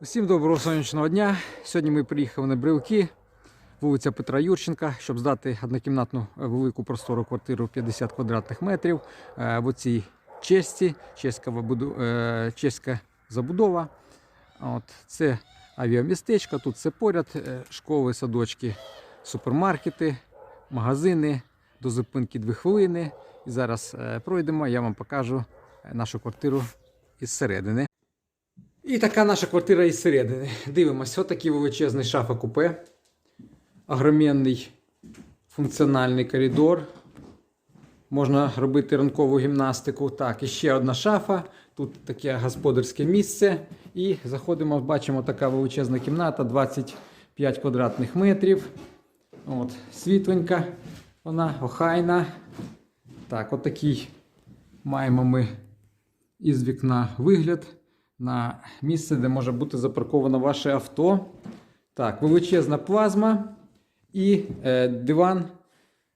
Усім доброго сонячного дня. Сьогодні ми приїхали на Брилки, вулиця Петра Юрченка, щоб здати однокімнатну е, велику простору квартиру 50 квадратних метрів е, в оцій честі, чеська, е, чеська забудова. От, це авіамістечко, тут все поряд, школи, садочки, супермаркети, магазини, до зупинки 2 хвилини. І зараз пройдемо, я вам покажу нашу квартиру із середини. І така наша квартира із середини. Дивимось, отакий величезний шафа купе, огроменний функціональний коридор. Можна робити ранкову гімнастику. Так, і ще одна шафа. Тут таке господарське місце. І заходимо, бачимо така величезна кімната, 25 квадратних метрів. От, світленька, вона охайна. Так, отакий маємо ми із вікна вигляд на місце, де може бути запарковано ваше авто. Так, величезна плазма і е, диван,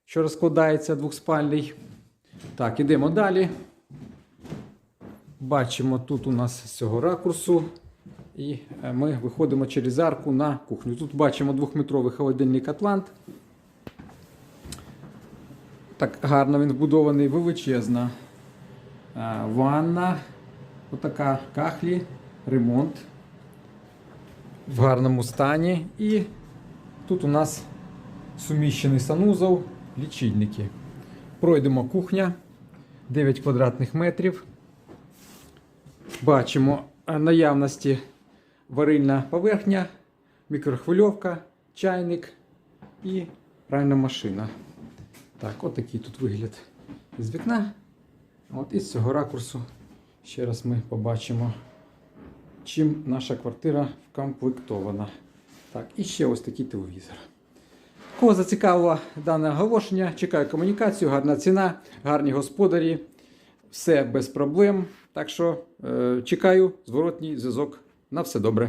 що розкладається двохспальний. Так, ідемо далі. Бачимо тут у нас з цього ракурсу. І е, ми виходимо через арку на кухню. Тут бачимо двохметровий холодильник Атлант. Так гарно він вбудований, величезна е, ванна. Отака кахлі, ремонт в гарному стані. І тут у нас суміщений санузол, лічильники. Пройдемо кухня 9 квадратних метрів. Бачимо е, наявності варильна поверхня, мікрохвильовка, чайник і пральна машина. Так, отакий тут вигляд з вікна. От із цього ракурсу ще раз ми побачимо, чим наша квартира вкомплектована. Так, і ще ось такий телевізор. Кого зацікавило дане оголошення, чекаю комунікацію, гарна ціна, гарні господарі, все без проблем. Так що е, чекаю зворотній зв'язок. На все добре.